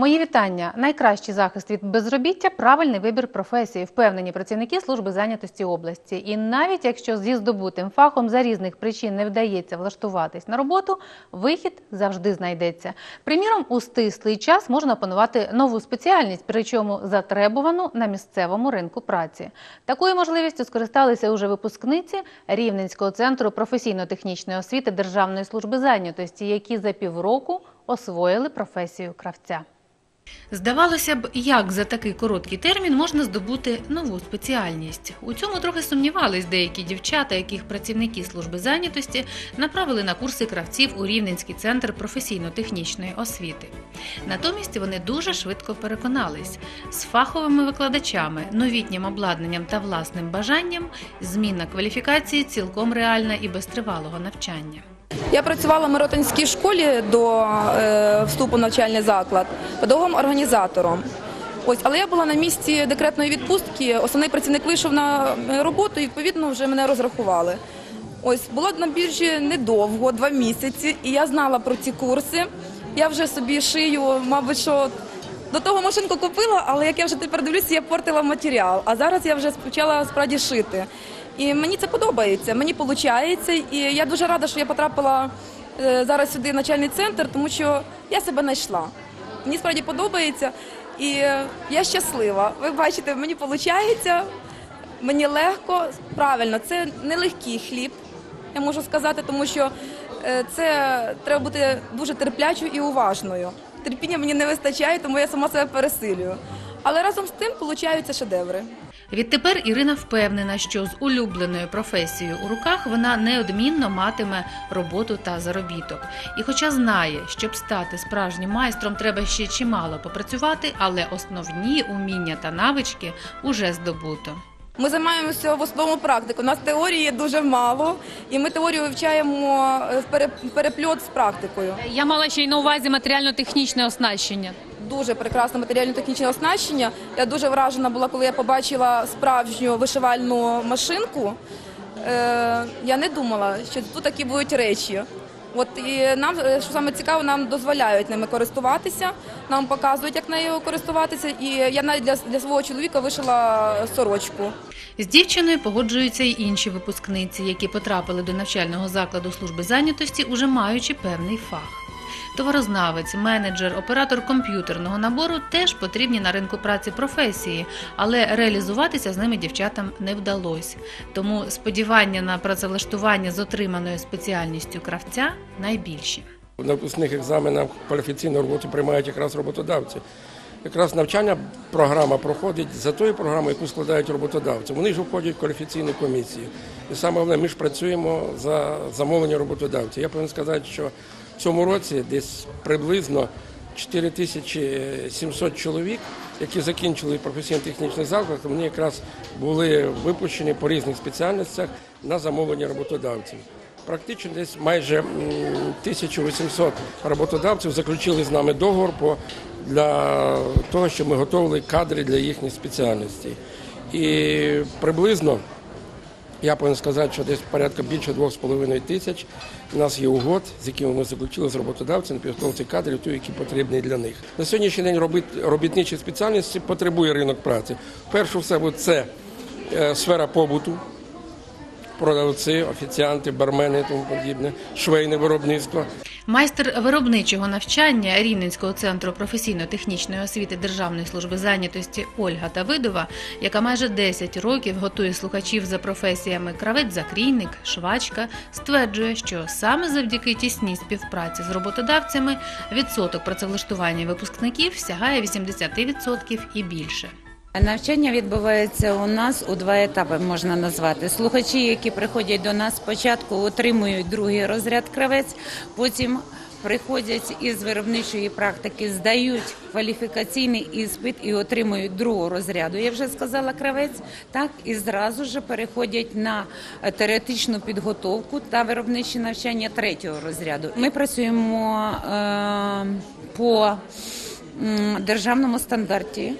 Мої вітання. Найкращий захист від безробіття правильний вибір професії, впевнені працівники служби зайнятості області. І навіть якщо зі здобутим фахом за різних причин не вдається влаштуватись на роботу, вихід завжди знайдеться. Приміром, у стислий час можна опанувати нову спеціальність, причому затребувану на місцевому ринку праці. Такою можливістю скористалися уже випускниці Рівненського центру професійно-технічної освіти Державної служби зайнятості, які за півроку освоїли професію кравця. Здавалося б, як за такий короткий термін можна здобути нову спеціальність. У цьому трохи сумнівались деякі дівчата, яких працівники служби зайнятості направили на курси кравців у Рівненський центр професійно-технічної освіти. Натомість вони дуже швидко переконались з фаховими викладачами, новітнім обладнанням та власним бажанням зміна кваліфікації цілком реальна і без тривалого навчання. Я працювала в Миротинській школі до е, вступу в навчальний заклад педагогом організатором. Ось, але я була на місці декретної відпустки. Основний працівник вийшов на е, роботу і відповідно вже мене розрахували. Ось була на біржі недовго, два місяці, і я знала про ці курси. Я вже собі шию, мабуть, що до того машинку купила, але як я вже тепер дивлюся, я портила матеріал. А зараз я вже почала справді шити. І мені це подобається, мені виходить. І я дуже рада, що я потрапила е, зараз сюди в начальний центр, тому що я себе знайшла. Мені справді подобається, і е, я щаслива. Ви бачите, мені виходить, мені легко, правильно, це нелегкий хліб, я можу сказати, тому що е, це треба бути дуже терплячою і уважною. Терпіння мені не вистачає, тому я сама себе пересилюю. Але разом з тим получаються шедеври. Відтепер Ірина впевнена, що з улюбленою професією у руках вона неодмінно матиме роботу та заробіток. І хоча знає, щоб стати справжнім майстром, треба ще чимало попрацювати, але основні уміння та навички уже здобуто. Ми займаємося в основному практикою. У нас теорії дуже мало, і ми теорію вивчаємо е, в перепльот з практикою. Я мала ще й на увазі матеріально-технічне оснащення. Дуже прекрасне матеріально-технічне оснащення. Я дуже вражена була, коли я побачила справжню вишивальну машинку. Е, я не думала, що тут такі будуть речі. От і нам, е, що саме цікаво, нам дозволяють ними користуватися, нам показують, як нею користуватися. І я навіть для, для свого чоловіка вишила сорочку. З дівчиною погоджуються й інші випускниці, які потрапили до навчального закладу служби зайнятості, уже маючи певний фах. Товарознавець, менеджер, оператор комп'ютерного набору теж потрібні на ринку праці професії, але реалізуватися з ними дівчатам не вдалося. Тому сподівання на працевлаштування з отриманою спеціальністю кравця найбільші. На випускних екзаменах кваліфікаційну роботу приймають якраз роботодавці. Якраз навчальна програма проходить за тою програмою, яку складають роботодавці. Вони ж входять в кваліфікаційну комісію. І саме головне, ми ж працюємо за замовлення роботодавців. Я повинен сказати, що в цьому році десь приблизно 4700 чоловік, які закінчили професійно-технічний заклад, вони якраз були випущені по різних спеціальностях на замовлення роботодавців. Практично десь майже 1800 роботодавців заключили з нами договор по, для того, щоб ми готували кадри для їхніх спеціальностей. І приблизно я повинен сказати, що десь порядка більше 2,5 тисяч у нас є угод, з якими ми заключили з роботодавцями на підготовці кадрів, ті, які потрібні для них. На сьогоднішній день робітничі спеціальності потребує ринок праці. Перше все це е, сфера побуту, продавці, офіціанти, бармени і тому подібне, швейне виробництво. Майстер виробничого навчання Рівненського центру професійно-технічної освіти Державної служби зайнятості Ольга Давидова, яка майже 10 років готує слухачів за професіями кравець-закрійник, швачка, стверджує, що саме завдяки тісній співпраці з роботодавцями відсоток працевлаштування випускників сягає 80% і більше. Навчання відбувається у нас у два етапи, можна назвати. Слухачі, які приходять до нас, спочатку отримують другий розряд кравець, потім приходять із виробничої практики, здають кваліфікаційний іспит і отримують другого розряду. Я вже сказала кравець, так і зразу ж переходять на теоретичну підготовку та виробниче навчання третього розряду. Ми працюємо е, по державному стандарті.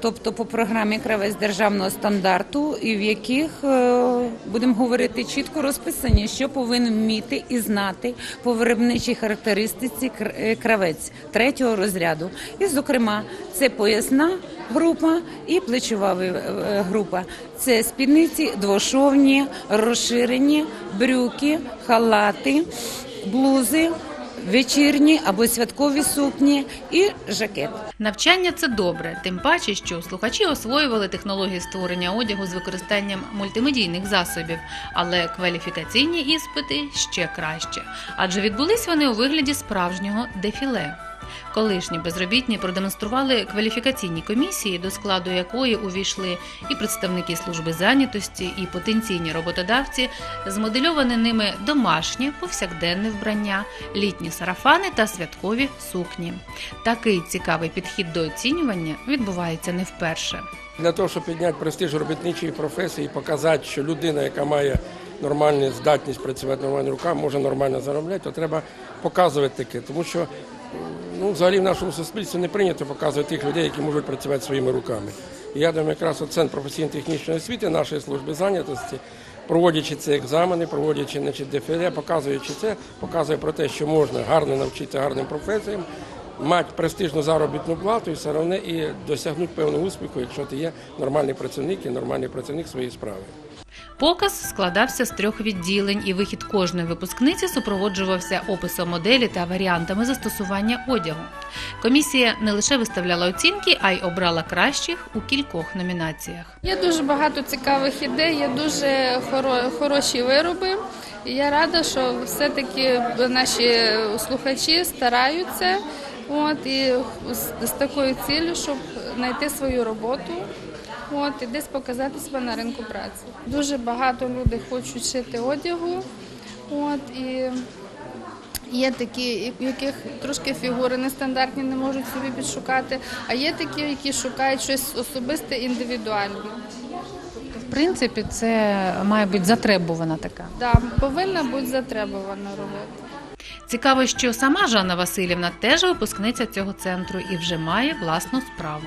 Тобто по програмі Кравець державного стандарту, і в яких е, будемо говорити чітко розписані, що повинен вміти і знати по виробничій характеристиці е, кравець третього розряду. І, зокрема, це поясна група і плечова е, група. Це спідниці двошовні, розширені, брюки, халати, блузи. Вечірні або святкові сукні і жакет. Навчання це добре, тим паче, що слухачі освоювали технології створення одягу з використанням мультимедійних засобів, але кваліфікаційні іспити ще краще, адже відбулись вони у вигляді справжнього дефіле. Колишні безробітні продемонстрували кваліфікаційні комісії, до складу якої увійшли і представники служби зайнятості, і потенційні роботодавці, змодельоване ними домашнє повсякденне вбрання, літні сарафани та святкові сукні. Такий цікавий підхід до оцінювання відбувається не вперше. Для того, щоб підняти престиж робітничої професії, показати, що людина, яка має нормальну здатність працювати нормальними руками, може нормально заробляти, то треба показувати таке. Тому що ну, взагалі в нашому суспільстві не прийнято показувати тих людей, які можуть працювати своїми руками. І я думаю, якраз от Центр професійно-технічної освіти нашої служби зайнятості, проводячи ці екзамени, проводячи значить, дефіле, показуючи це, показує про те, що можна гарно навчити гарним професіям, мати престижну заробітну плату і все одно і досягнути певного успіху, якщо ти є нормальний працівник і нормальний працівник своєї справи. Показ складався з трьох відділень, і вихід кожної випускниці супроводжувався описом моделі та варіантами застосування одягу. Комісія не лише виставляла оцінки, а й обрала кращих у кількох номінаціях. Є дуже багато цікавих ідей, є дуже хоро- хороші вироби. І я рада, що все-таки наші слухачі стараються. От і з такою ціллю, щоб знайти свою роботу. От і десь показати себе на ринку праці. Дуже багато людей хочуть шити одягу. От і Є такі, у яких трошки фігури нестандартні, не можуть собі підшукати, а є такі, які шукають щось особисте, індивідуальне. В принципі, це має бути затребувана така. Да, повинна бути затребувана робота. Цікаво, що сама Жанна Васильівна теж випускниця цього центру і вже має власну справу.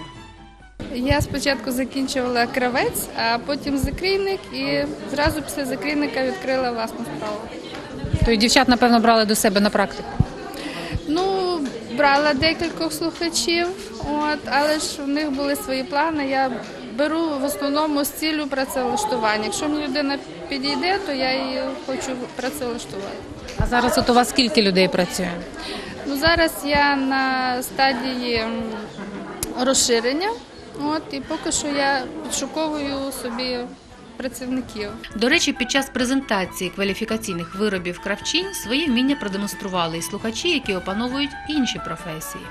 Я спочатку закінчувала кравець, а потім закрійник і зразу після закрійника відкрила власну справу. То й дівчат, напевно, брали до себе на практику. Ну, брала декількох слухачів, от, але ж у них були свої плани. Я беру в основному з ціллю працевлаштування. Якщо мені людина підійде, то я її хочу працевлаштувати. А зараз от у вас скільки людей працює? Ну, зараз я на стадії розширення, от, і поки що я підшуковую собі працівників. До речі, під час презентації кваліфікаційних виробів кравчинь свої вміння продемонстрували і слухачі, які опановують інші професії.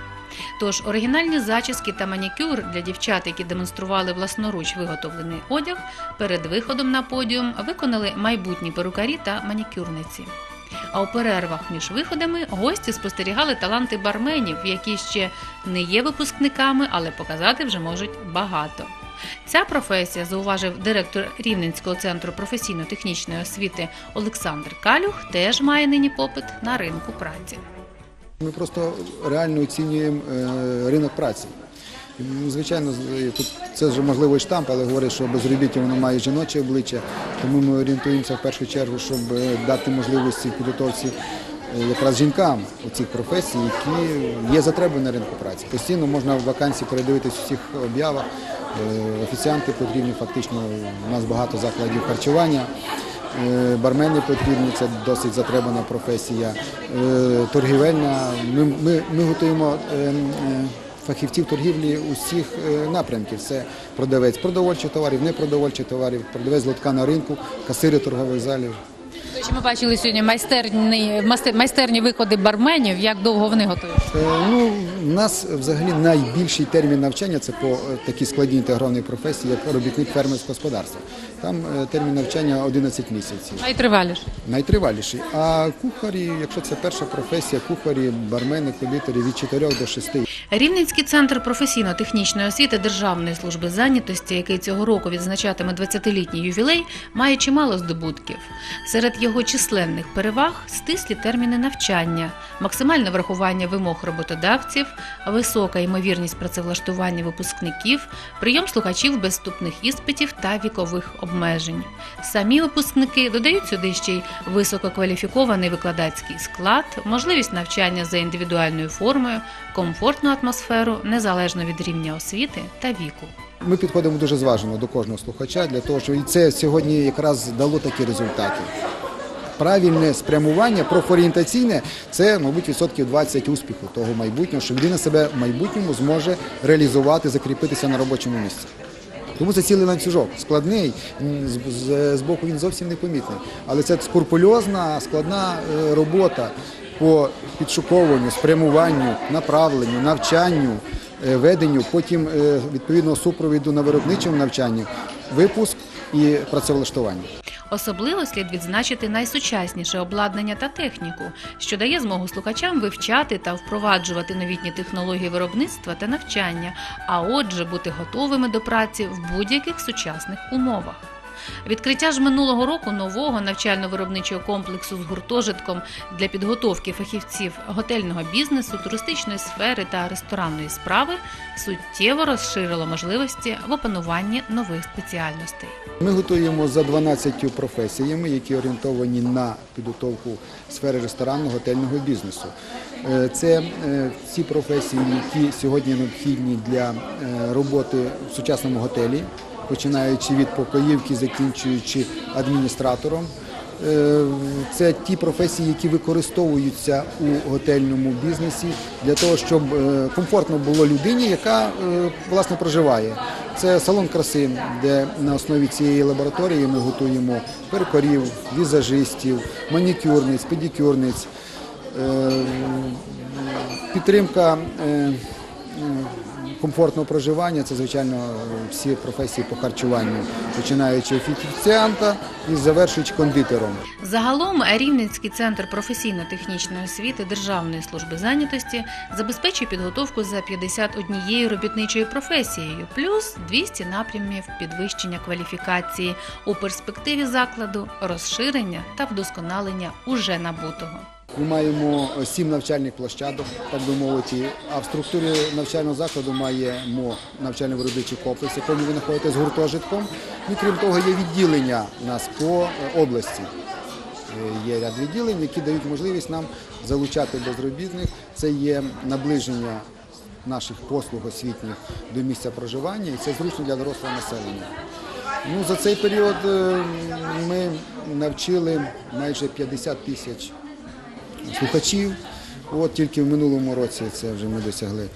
Тож оригінальні зачіски та манікюр для дівчат, які демонстрували власноруч виготовлений одяг, перед виходом на подіум виконали майбутні перукарі та манікюрниці. А у перервах між виходами гості спостерігали таланти барменів, які ще не є випускниками, але показати вже можуть багато. Ця професія, зауважив директор Рівненського центру професійно-технічної освіти Олександр Калюх, теж має нині попит на ринку праці. Ми просто реально оцінюємо е, ринок праці. Ну, Звичайно, тут це вже можливо і штамп, але говорять, що безробіття воно має жіноче обличчя, тому ми орієнтуємося в першу чергу, щоб е, дати можливості підготовці е, якраз жінкам у цих професій, які є затреби на ринку праці. Постійно можна в вакансії передивитись у всіх об'явах. Е, Офіціанти потрібні, фактично у нас багато закладів харчування. Бармени потрібні, це досить затребана професія. Торгівельна. Ми, ми, ми готуємо фахівців торгівлі усіх е, напрямків. Це продавець продовольчих товарів, непродовольчих товарів, продавець лотка на ринку, касири торгових залів. Речі, Ми бачили сьогодні майстерні, майстерні виходи барменів, як довго вони готують. Е, Ну, у нас взагалі найбільший термін навчання це по е, такій складній інтегрованій професії, як робітник фермерського господарства. Там е, термін навчання 11 місяців. Найтриваліше. Найтриваліший. А кухарі, якщо це перша професія, кухарі, бармени, кондитері від 4 до 6. Рівненський центр професійно-технічної освіти Державної служби зайнятості, який цього року відзначатиме 20-літній ювілей, має чимало здобутків. Серед його його численних переваг стислі терміни навчання, максимальне врахування вимог роботодавців, висока ймовірність працевлаштування випускників, прийом слухачів без вступних іспитів та вікових обмежень. Самі випускники додають сюди ще й висококваліфікований викладацький склад, можливість навчання за індивідуальною формою, комфортну атмосферу незалежно від рівня освіти та віку. Ми підходимо дуже зважено до кожного слухача для того, щоб і це сьогодні якраз дало такі результати. Правильне спрямування, профорієнтаційне це, мабуть, відсотків 20 успіху того майбутнього, що людина себе в майбутньому зможе реалізувати, закріпитися на робочому місці. Тому це цілий ланцюжок, складний, з, боку він зовсім непомітний. Але це скрупульозна, складна е, робота по підшуковуванню, спрямуванню, направленню, навчанню, е, веденню, потім е, відповідного супровіду на виробничому навчанні, випуск і працевлаштування. Особливо слід відзначити найсучасніше обладнання та техніку, що дає змогу слухачам вивчати та впроваджувати новітні технології виробництва та навчання, а отже, бути готовими до праці в будь-яких сучасних умовах. Відкриття ж минулого року нового навчально-виробничого комплексу з гуртожитком для підготовки фахівців готельного бізнесу, туристичної сфери та ресторанної справи суттєво розширило можливості в опануванні нових спеціальностей. Ми готуємо за 12 професіями, які орієнтовані на підготовку сфери ресторанного готельного бізнесу. Е, Це е, ці професії, які сьогодні необхідні для е, роботи в сучасному готелі, починаючи від покоївки, закінчуючи адміністратором. Е, Це ті професії, які використовуються у готельному бізнесі для того, щоб е, комфортно було людині, яка е, власне проживає. Це салон краси, де на основі цієї лабораторії ми готуємо перукарів, візажистів, манікюрниць, педикюрниць, підтримка. Комфортного проживання це звичайно всі професії по харчуванню, починаючи офіціанта і завершуючи кондитером. Загалом Рівненський центр професійно-технічної освіти Державної служби зайнятості забезпечує підготовку за 51 робітничою професією, плюс 200 напрямів підвищення кваліфікації у перспективі закладу, розширення та вдосконалення уже набутого. Ми маємо сім навчальних площадок, так би мовити. А в структурі навчального закладу маємо навчально-виробничий комплекс, в якому ви знаходитесь з гуртожитком. І крім того, є відділення нас по е, області. Е, Є ряд відділень, які дають можливість нам залучати безробітних. Це є наближення наших послуг освітніх до місця проживання, і це зручно для дорослого населення. Ну, за цей період е, ми навчили майже 50 тисяч слухачів. От тільки в минулому році це вже ми досягли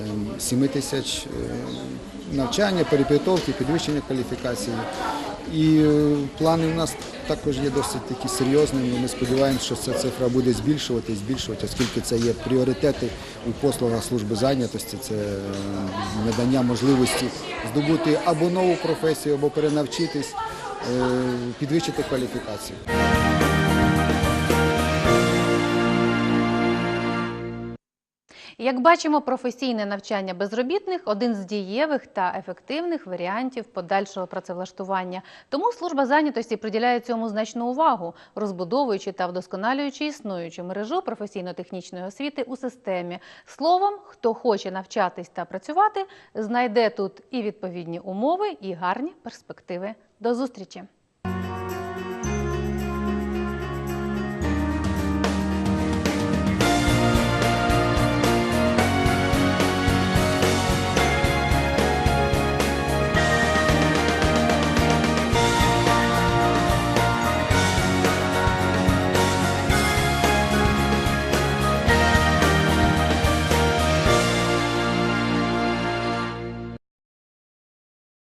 ем, 7 тисяч е, навчання, перепідготовки, підвищення кваліфікації. І е, плани у нас також є досить такі серйозними. Ми сподіваємося, що ця цифра буде збільшувати, збільшувати, оскільки це є пріоритети у послугах служби зайнятості. Це е, надання можливості здобути або нову професію, або перенавчитись, підвищити кваліфікацію. Як бачимо, професійне навчання безробітних один з дієвих та ефективних варіантів подальшого працевлаштування. Тому служба зайнятості приділяє цьому значну увагу, розбудовуючи та вдосконалюючи існуючу мережу професійно-технічної освіти у системі. Словом, хто хоче навчатись та працювати, знайде тут і відповідні умови, і гарні перспективи. До зустрічі!